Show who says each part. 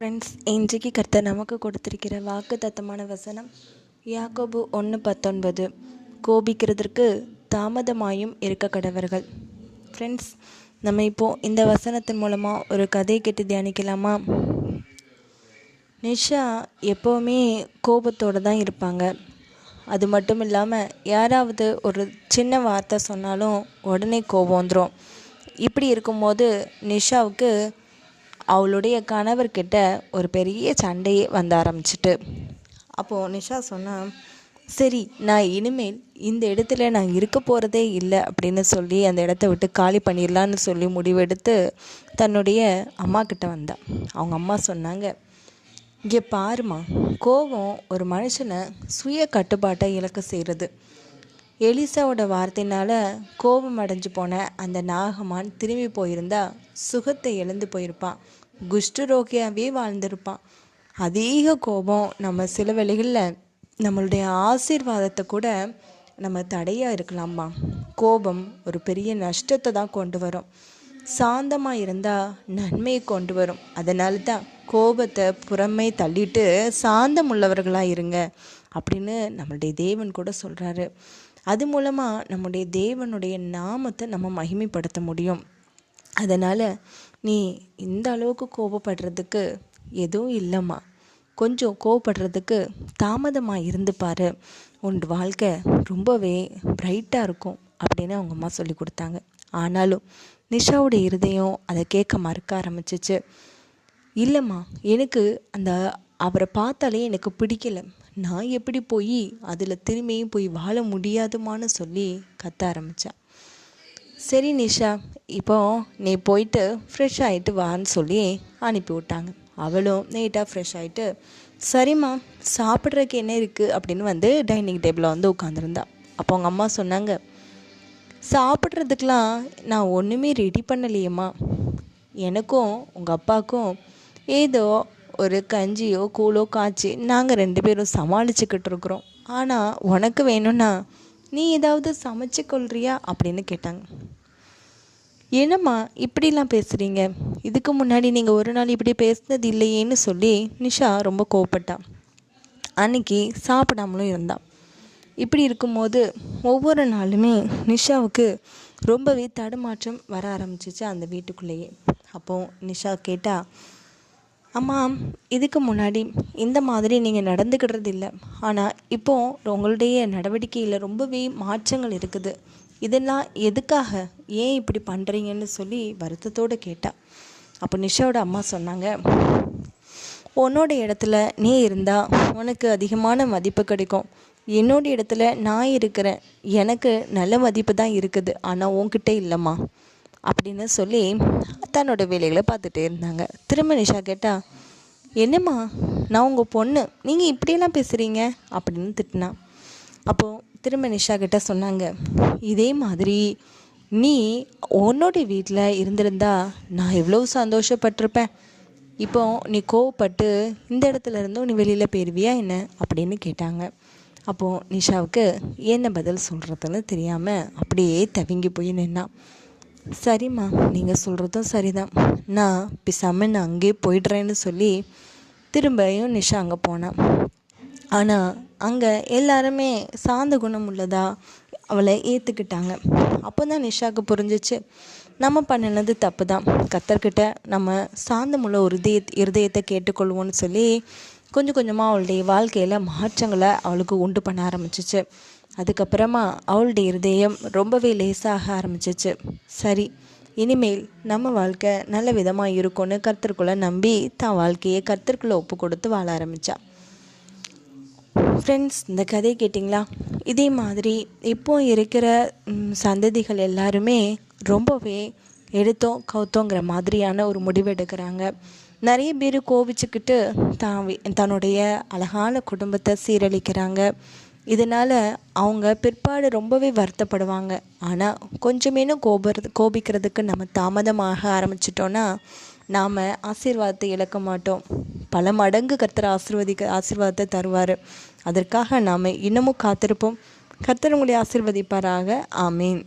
Speaker 1: Friends இன்றைக்கு கர்த்தர் நமக்கு கொடுத்திருக்கிற வாக்கு தத்தமான வசனம் யாக்கோபு ஒன்று பத்தொன்பது. கோபிக்கிறதற்கு தாமதமாயும் இருக்க கடவர்கள். ஃப்ரெண்ட்ஸ் நம்ம இப்போது இந்த வசனத்தின் மூலமாக ஒரு கதையை கேட்டு தியானிக்கலாமா? நிஷா எப்போவுமே கோபத்தோடு தான் இருப்பாங்க. அது மட்டும் இல்லாமல் யாராவது ஒரு சின்ன வார்த்தை சொன்னாலும் உடனே கோபம் வந்துடும் இப்படி இருக்கும்போது நிஷாவுக்கு அவளுடைய கணவர்கிட்ட ஒரு பெரிய சண்டையே வந்த ஆரம்பிச்சிட்டு அப்போது நிஷா சொன்னால் சரி நான் இனிமேல் இந்த இடத்துல நான் இருக்க போகிறதே இல்லை அப்படின்னு சொல்லி அந்த இடத்த விட்டு காலி பண்ணிடலான்னு சொல்லி முடிவெடுத்து தன்னுடைய அம்மா கிட்ட வந்தாள் அவங்க அம்மா சொன்னாங்க இங்கே பாருமா கோபம் ஒரு மனுஷனை சுய கட்டுப்பாட்டை இழக்க செய்கிறது எலிசாவோட வார்த்தையினால் கோபம் அடைஞ்சு போன அந்த நாகமான் திரும்பி போயிருந்தா சுகத்தை இழந்து போயிருப்பான். குஷ்டரோகியாவே வாழ்ந்திருப்பான். அதிக கோபம் நம்ம சில வேளைகளில் நம்மளுடைய ஆசீர்வாதத்தை கூட நம்ம தடையாக இருக்கலாமா கோபம் ஒரு பெரிய நஷ்டத்தை தான் கொண்டு வரும். சாந்தமாக இருந்தால் நன்மையை கொண்டு வரும். அதனால தான் கோபத்தை புறமே தள்ளிட்டு சாந்தம் உள்ளவர்களாக இருங்க அப்படின்னு நம்மளுடைய தேவன் கூட சொல்கிறாரு அது மூலமாக நம்முடைய தேவனுடைய நாமத்தை நம்ம மகிமைப்படுத்த முடியும். அதனால் நீ இந்த அளவுக்கு கோபப்படுறதுக்கு எதுவும் இல்லைம்மா. கொஞ்சம் கோவப்படுறதுக்கு தாமதமாக இருந்து பாரு. உன் வாழ்க்கை ரொம்பவே பிரைட்டாக இருக்கும் அப்படின்னு அவங்க அம்மா சொல்லி கொடுத்தாங்க. ஆனாலும் நிஷாவுடைய இருதயம் அதை கேட்க மறுக்க ஆரம்பிச்சிச்சு. இல்லைம்மா எனக்கு அந்த அவரை பார்த்தாலே எனக்கு பிடிக்கல. நான் எப்படி போய் அதில் திரும்பியும் போய் வாழ முடியாதுமான்னு சொல்லி கத்த ஆரம்பித்தேன் சரி நிஷா. இப்போ நீ போயிட்டு ஃப்ரெஷ் ஆகிட்டு வான்னு சொல்லி அனுப்பி விட்டாங்க. அவளும் நீட்டாக ஃப்ரெஷ் ஆகிட்டு சரிம்மா சாப்பிட்றதுக்கு என்ன இருக்குது அப்படின்னு வந்து டைனிங் டேபிளில் வந்து உட்காந்துருந்தா அப்போ அவங்க அம்மா சொன்னாங்க சாப்பிட்றதுக்கெலாம் நான் ஒன்றுமே ரெடி பண்ணலையேம்மா. எனக்கும் உங்கள் அப்பாவுக்கும் ஏதோ ஒரு கஞ்சியோ கூழோ காய்ச்சி நாங்கள் ரெண்டு பேரும் சமாளிச்சுக்கிட்டு இருக்கிறோம். ஆனால் உனக்கு வேணும்னா நீ ஏதாவது சமைச்சு கொள்றியா அப்படின்னு கேட்டாங்க. என்னம்மா இப்படிலாம் பேசுகிறீங்க இதுக்கு முன்னாடி நீங்கள் ஒரு நாள் இப்படி பேசுனது இல்லையேன்னு சொல்லி நிஷா ரொம்ப கோவப்பட்டா. அன்னைக்கு சாப்பிடாமலும் இருந்தான் இப்படி இருக்கும்போது ஒவ்வொரு நாளுமே நிஷாவுக்கு ரொம்பவே தடுமாற்றம் வர ஆரம்பிச்சிச்சு அந்த வீட்டுக்குள்ளேயே. அப்போது நிஷா கேட்டால் அம்மா இதுக்கு முன்னாடி இந்த மாதிரி நீங்கள் நடந்துக்கிடுறது இல்லை ஆனால் இப்போது உங்களுடைய நடவடிக்கையில் ரொம்பவே மாற்றங்கள் இருக்குது. இதெல்லாம் எதுக்காக ஏன் இப்படி பண்ணுறீங்கன்னு சொல்லி வருத்தத்தோடு கேட்டா. அப்போ நிஷாவோட அம்மா சொன்னாங்க உன்னோட இடத்துல நீ இருந்தால் உனக்கு அதிகமான மதிப்பு கிடைக்கும். என்னோட இடத்துல நான் இருக்கிறேன். எனக்கு நல்ல மதிப்பு தான் இருக்குது. ஆனால் உன்கிட்ட இல்லைம்மா. அப்படின்னு சொல்லி தன்னோட வேலைகளை பார்த்துட்டே இருந்தாங்க. திரும்ப நிஷா கேட்டா என்னம்மா நான் உங்கள் பொண்ணு. நீங்கள் இப்படியெல்லாம் பேசுகிறீங்க அப்படின்னு திட்டினா. அப்போது திரும்ப நிஷா கிட்ட சொன்னாங்க இதே மாதிரி நீ உன்னோட வீட்டில் இருந்திருந்தா நான் எவ்வளோ சந்தோஷப்பட்டிருப்பேன். இப்போ நீ கோவப்பட்டு இந்த இடத்துல இருந்தும் நீ வெளியில் போயிடுவியா என்ன? அப்படின்னு கேட்டாங்க. அப்போது நிஷாவுக்கு என்ன பதில் சொல்கிறதுன்னு தெரியாமல் அப்படியே தவிங்கி போய் நின்னான் சரிம்மா நீங்கள் சொல்கிறதும் சரிதான். நான் பிசாமல் நான் அங்கேயே போயிடுறேன்னு சொல்லி திரும்பியும் நிஷா அங்கே போனான் ஆனால் அங்கே எல்லாருமே சாந்த குணம் உள்ளதா அவளை ஏற்றுக்கிட்டாங்க அப்போ தான் நிஷாவுக்கு புரிஞ்சிச்சு நம்ம பண்ணினது தப்பு தான் கத்தர்கிட்ட நம்ம சாந்தமுள்ள ஒரு இதய இருதயத்தை கேட்டுக்கொள்வோன்னு சொல்லி கொஞ்சம் கொஞ்சமாக அவளுடைய வாழ்க்கையில் மாற்றங்களை அவளுக்கு உண்டு பண்ண ஆரம்பிச்சிச்சு. அதுக்கப்புறமா அவளுடைய இருதயம் ரொம்பவே லேசாக ஆரம்பிச்சிச்சு. சரி இனிமேல் நம்ம வாழ்க்கை நல்ல விதமாக இருக்கும்னு கர்த்தருக்குள்ளே நம்பி தான் வாழ்க்கையை கர்த்தருக்குள்ளே ஒப்பு கொடுத்து வாழ ஆரம்பித்தாள் ஃப்ரெண்ட்ஸ் இந்த கதையை கேட்டிங்களா? இதே மாதிரி இப்போ இருக்கிற சந்ததிகள் எல்லாருமே ரொம்பவே எடுத்தோம் கவுத்தோங்கிற மாதிரியான ஒரு முடிவு எடுக்கிறாங்க. நிறைய பேர் கோபிச்சுக்கிட்டு தான் தன்னுடைய அழகான குடும்பத்தை சீரழிக்கிறாங்க. இதனால் அவங்க பிற்பாடு ரொம்பவே வருத்தப்படுவாங்க. ஆனால் கொஞ்சமேனும் கோபுறது கோபிக்கிறதுக்கு நம்ம தாமதமாக ஆரம்பிச்சிட்டோன்னா நாம் ஆசீர்வாதத்தை இழக்க மாட்டோம். பல மடங்கு கர்த்தர் ஆசீர்வதிக்க ஆசீர்வாதத்தை தருவார். அதற்காக நாம் இன்னமும் காத்திருப்போம். கர்த்தர் உங்களை ஆசீர்வதிப்பாராக. ஆமீன்.